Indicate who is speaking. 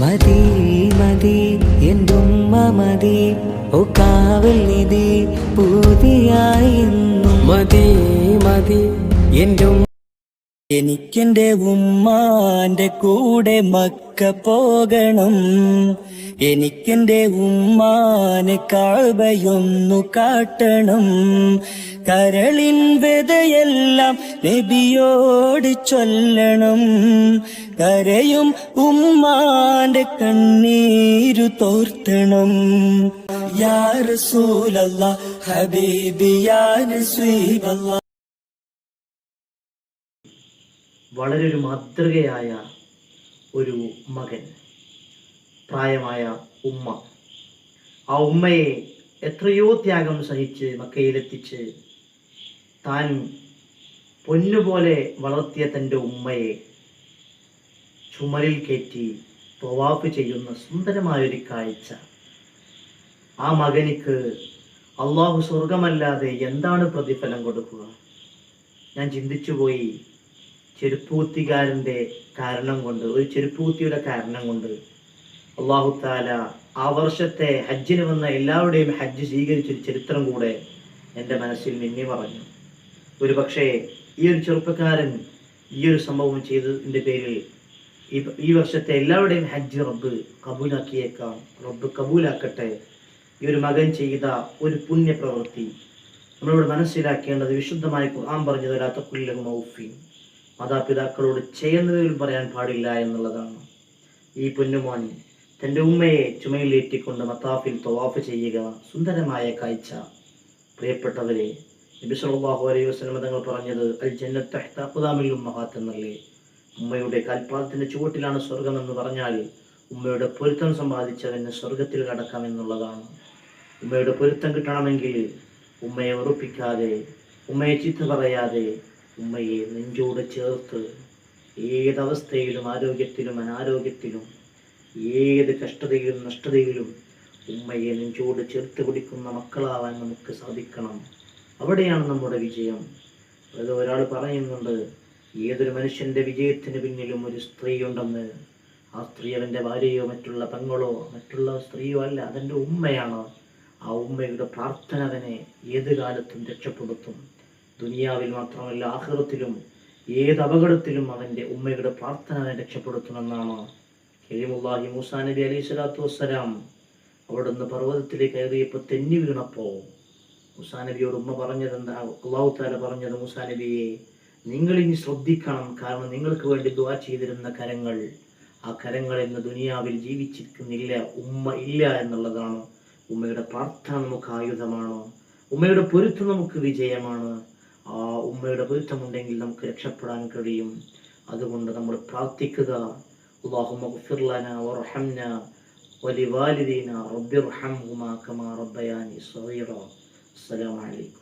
Speaker 1: മതി മതി എന്തുമ്മ മതി ഓ കാവൽ നിധി പൂതിയായി
Speaker 2: മതി മതി എന്തും
Speaker 1: എനിക്കെന്റെ ഉമ്മാന്റെ കൂടെ മക്ക പോകണം. എനിക്കെന്റെ ഉമ്മാനെ കാഴ്വയൊന്നു കാട്ടണം. കരളിൻ വെതയെല്ലാം നബിയോട് ചൊല്ലണം. കരയും ഉമ്മാന്റെ കണ്ണീരു തോർത്തണം. യാ റസൂലല്ലാ ഹബീബി യാ
Speaker 3: വളരെ ഒരു മാതൃകയായ ഒരു മകൻ പ്രായമായ ഉമ്മ. ആ ഉമ്മയെ എത്രയോ ത്യാഗം സഹിച്ച് മക്കയിലെത്തിച്ച് താൻ പൊന്നുപോലെ വളർത്തിയ തന്റെ ഉമ്മയെ ചുമലിൽ കയറ്റി തൊവാഫ് ചെയ്യുന്ന സുന്ദരമായൊരു കാഴ്ച. ആ മകനിക്ക് അള്ളാഹു സ്വർഗമല്ലാതെ എന്താണ് പ്രതിഫലം കൊടുക്കുക? ഞാൻ ചിന്തിച്ചുപോയി ചെരുപ്പൂത്തികാരന്റെ കാരണം കൊണ്ട് ഒരു ചെരുപ്പൂത്തിയുടെ കാരണം കൊണ്ട് അള്ളാഹു താല ആ വർഷത്തെ ഹജ്ജിന് വന്ന എല്ലാവരുടെയും ഹജ്ജ് സ്വീകരിച്ചൊരു ചരിത്രം കൂടെ എന്റെ മനസ്സിൽ മിന്നി പറഞ്ഞു ഒരു പക്ഷേ ഈ ഒരു ചെറുപ്പക്കാരൻ ഈ ഒരു സംഭവം ചെയ്തതിന്റെ പേരിൽ ഈ വർഷത്തെ എല്ലാവരുടെയും ഹജ്ജ് റബ്ബ് കബൂലാക്കിയേക്കാം. റബ്ബ് കബൂലാക്കട്ടെ. ഈ ഒരു മകൻ ചെയ്ത ഒരു പുണ്യപ്രവൃത്തി നമ്മളിവിടെ മനസ്സിലാക്കേണ്ടത് വിശുദ്ധമായി ഖുർആൻ പറഞ്ഞത് പുല്ലും മൗഫീൻ മാതാപിതാക്കളോട് ചെയ്യുന്നതിൽ പറയാൻ പാടില്ല എന്നുള്ളതാണ്. ഈ പൊന്നുമോൻ തന്റെ ഉമ്മയെ ചുമയിലേറ്റിക്കൊണ്ട് മത്താഫിൽ തവാഫ് ചെയ്യുക സുന്ദരമായ കാഴ്ച. പ്രിയപ്പെട്ടവരെ നബി സല്ലല്ലാഹു അലൈഹി വസല്ലം തങ്ങൾ പറഞ്ഞത് അൽ ജന്നത്ത് തഹ്ത ഖുദാമിൽ ഉമ്മഹാത്ത് എന്നല്ലേ. ഉമ്മയുടെ കാൽപാദത്തിന്റെ ചുവട്ടിലാണ് സ്വർഗം എന്ന് പറഞ്ഞാൽ ഉമ്മയുടെ പൊരുത്തം സമ്പാദിച്ചവന് സ്വർഗത്തിൽ കടക്കാം എന്നുള്ളതാണ്. ഉമ്മയുടെ പൊരുത്തം കിട്ടണമെങ്കിൽ ഉമ്മയെ ഉറപ്പിക്കാതെ ഉമ്മയെ ചീത്ത പറയാതെ ഉമ്മയെ നെഞ്ചോട് ചേർത്ത് ഏതവസ്ഥയിലും ആരോഗ്യത്തിലും അനാരോഗ്യത്തിലും ഏത് കഷ്ടതയിലും നഷ്ടതയിലും ഉമ്മയെ നെഞ്ചോട് ചേർത്ത് കുടിക്കുന്ന മക്കളാവാൻ നമുക്ക് സാധിക്കണം. അവിടെയാണ് നമ്മുടെ വിജയം. അത് ഒരാൾ പറയുന്നുണ്ട് ഏതൊരു മനുഷ്യന്റെ വിജയത്തിന് പിന്നിലും ഒരു സ്ത്രീ ഉണ്ടെന്ന് ആ സ്ത്രീ അവന്റെ ഭാര്യയോ മറ്റുള്ള പെങ്ങളോ മറ്റുള്ള സ്ത്രീയോ അല്ല അതെന്റെ ഉമ്മയാണ്. ആ ഉമ്മയുടെ പ്രാർത്ഥന അവനെ ഏത് കാലത്തും രക്ഷപ്പെടുത്തും. ദുനിയാവിൽ മാത്രമല്ല ആഹൃതത്തിലും ഏത് അപകടത്തിലും അവന്റെ ഉമ്മയുടെ പ്രാർത്ഥന അവനെ രക്ഷപ്പെടുത്തുമെന്നാണ് കരീമുല്ലാഹി മൂസാ നബി അലൈഹി സ്വലാത്തു വസ്സലാം അവിടുന്ന് പർവതത്തിലേക്ക് കയറിയപ്പോൾ തെന്നി വീണപ്പോൾ മൂസാ നബിയോട് ഉമ്മ പറഞ്ഞത് അള്ളാഹു താല പറഞ്ഞത് മൂസാ നബിയെ നിങ്ങൾ ഇനി ശ്രദ്ധിക്കണം. കാരണം നിങ്ങൾക്ക് വേണ്ടി ദുവാ ചെയ്തിരുന്ന കരങ്ങൾ ആ കരങ്ങൾ ഇന്ന് ദുനിയാവിൽ ജീവിച്ചിരിക്കുന്നില്ല ഉമ്മ ഇല്ല എന്നുള്ളതാണ്. ഉമ്മയുടെ പ്രാർത്ഥന നമുക്ക് ആയുധമാണ്. ഉമ്മയുടെ പൊരുത്തം നമുക്ക് വിജയമാണ്. ഉമ്മയുടെ പൊരുത്തമുണ്ടെങ്കിൽ നമുക്ക് രക്ഷപ്പെടാൻ കഴിയും. അതുകൊണ്ട് നമ്മൾ പ്രാർത്ഥിക്കുക. അസ്സലാമു അലൈക്കും.